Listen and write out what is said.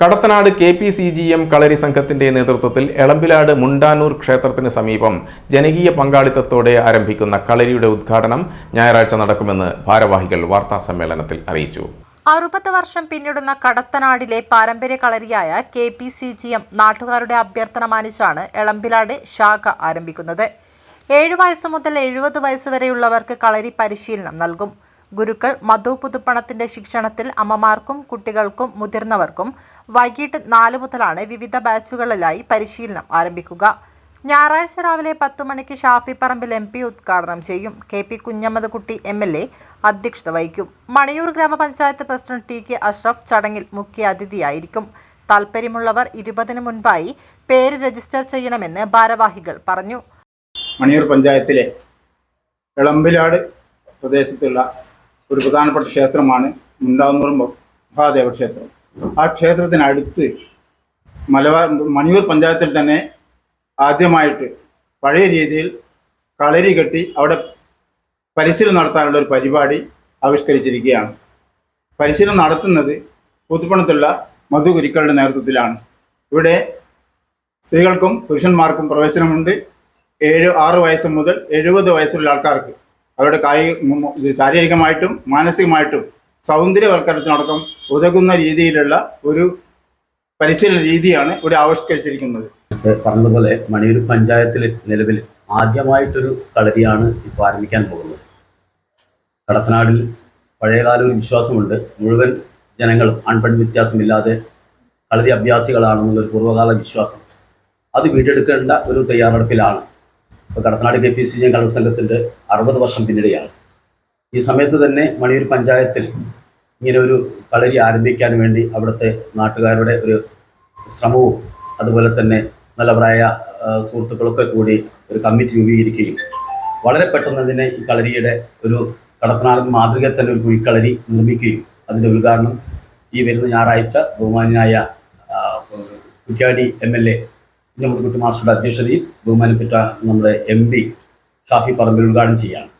Kadathanad K P C G M kalari സംഘത്തിന്റെ നേതൃത്വത്തിൽ എളമ്പിലാട് മുണ്ടാനൂർ ക്ഷേത്രത്തിന് സമീപം ജനകീയ പങ്കാളിത്തത്തോടെ ആരംഭിക്കുന്ന കളരിയുടെ ഉദ്ഘാടനം ഞായറാഴ്ച നടക്കുമെന്ന് ഭാരവാഹികൾ വാർത്താ സമ്മേളനത്തിൽ അറിയിച്ചു. അറുപത് വർഷം പിന്നിടുന്ന കടത്തനാടിലെ പാരമ്പര്യ കളരിയായ K P C G M നാട്ടുകാരുടെ അഭ്യർത്ഥന മാനിച്ചാണ് എളമ്പിലാട് ശാഖ ആരംഭിക്കുന്നത്. ഏഴു വയസ്സ് മുതൽ എഴുപത് വയസ്സ് വരെയുള്ളവർക്ക് കളരി പരിശീലനം നൽകും. ഗുരുക്കൾ മധു പുതുപ്പണത്തിന്റെ ശിക്ഷണത്തിൽ അമ്മമാർക്കും കുട്ടികൾക്കും മുതിർന്നവർക്കും വൈകിട്ട് നാല് മുതലാണ് വിവിധ ബാച്ചുകളിലായി പരിശീലനം ആരംഭിക്കുക. ഞായറാഴ്ച രാവിലെ പത്തു മണിക്ക് ഷാഫി പറമ്പിൽ എം പി ഉദ്ഘാടനം ചെയ്യും. K P Kunhammed Kutty M L A അധ്യക്ഷത വഹിക്കും. മണിയൂർ ഗ്രാമപഞ്ചായത്ത് പ്രസിഡന്റ് ടി കെ അഷ്റഫ് ചടങ്ങിൽ മുഖ്യ അതിഥിയായിരിക്കും. താൽപ്പര്യമുള്ളവർ ഇരുപതിന് മുൻപായി പേര് രജിസ്റ്റർ ചെയ്യണമെന്ന് ഭാരവാഹികൾ പറഞ്ഞു. മണിയൂർ പഞ്ചായത്തിലെ ഇളമ്പിലാട് പ്രദേശത്തുള്ള ഒരു പ്രധാനപ്പെട്ട ക്ഷേത്രമാണ് മുണ്ടാവുന്നൂർ മഹാദേവ ക്ഷേത്രം. ആ ക്ഷേത്രത്തിനടുത്ത് മലബാർ മണിയൂർ പഞ്ചായത്തിൽ തന്നെ ആദ്യമായിട്ട് പഴയ രീതിയിൽ കളരി കെട്ടി അവിടെ പരിശീലനം നടത്താനുള്ള ഒരു പരിപാടി ആവിഷ്കരിച്ചിരിക്കുകയാണ്. പരിശീലനം നടത്തുന്നത് പുതുപ്പണത്തുള്ള മധു നേതൃത്വത്തിലാണ്. ഇവിടെ സ്ത്രീകൾക്കും പുരുഷന്മാർക്കും പ്രവേശനമുണ്ട്. ഏഴ് ആറ് വയസ്സ് മുതൽ എഴുപത് വയസ്സുള്ള ആൾക്കാർക്ക് അവരുടെ കായിക ശാരീരികമായിട്ടും മാനസികമായിട്ടും സൗന്ദര്യവൽക്കരണത്തിനടക്കം ഉതകുന്ന രീതിയിലുള്ള ഒരു പരിശീലന രീതിയാണ് ഇവിടെ ആവിഷ്കരിച്ചിരിക്കുന്നത്. പറഞ്ഞതുപോലെ മണിയൂർ പഞ്ചായത്തിൽ നിലവിൽ ആദ്യമായിട്ടൊരു കളരിയാണ് ഇപ്പോൾ ആരംഭിക്കാൻ പോകുന്നത്. കടത്തനാടിൽ പഴയകാല ഒരു വിശ്വാസമുണ്ട്. മുഴുവൻ ജനങ്ങളും ആൺപെൺ വ്യത്യാസമില്ലാതെ കളരി അഭ്യാസികളാണെന്നുള്ളൊരു പൂർവകാല വിശ്വാസം. അത് വീണ്ടെടുക്കേണ്ട ഒരു തയ്യാറെടുപ്പിലാണ്. ഇപ്പോൾ Kadathanad K P C G colour സംഘത്തിന്റെ അറുപത് വർഷം പിന്നിടെയാണ്. ഈ സമയത്ത് തന്നെ മണിയൂർ പഞ്ചായത്തിൽ ഇങ്ങനെ ഒരു കളരി ആരംഭിക്കാൻ വേണ്ടി അവിടുത്തെ നാട്ടുകാരുടെ ഒരു ശ്രമവും അതുപോലെ തന്നെ നല്ല പ്രായ സുഹൃത്തുക്കളൊക്കെ കൂടി ഒരു കമ്മിറ്റി രൂപീകരിക്കുകയും വളരെ പെട്ടെന്ന് തന്നെ ഈ കളരിയുടെ ഒരു കടത്തനാടൻ മാതൃക തന്നെ ഒരു കുഴിക്കളരി നിർമ്മിക്കുകയും അതിന്റെ ഉദ്ഘാടനം ഈ വരുന്ന ഞായറാഴ്ച ബഹുമാനായ Kuttiadi M L A Kunhammadkutty മാസ്റ്ററുടെ അധ്യക്ഷതയിൽ ബഹുമാനപ്പെട്ട നമ്മുടെ എം പി ഷാഫി പറമ്പിൽ ഉദ്ഘാടനം ചെയ്യുകയാണ്.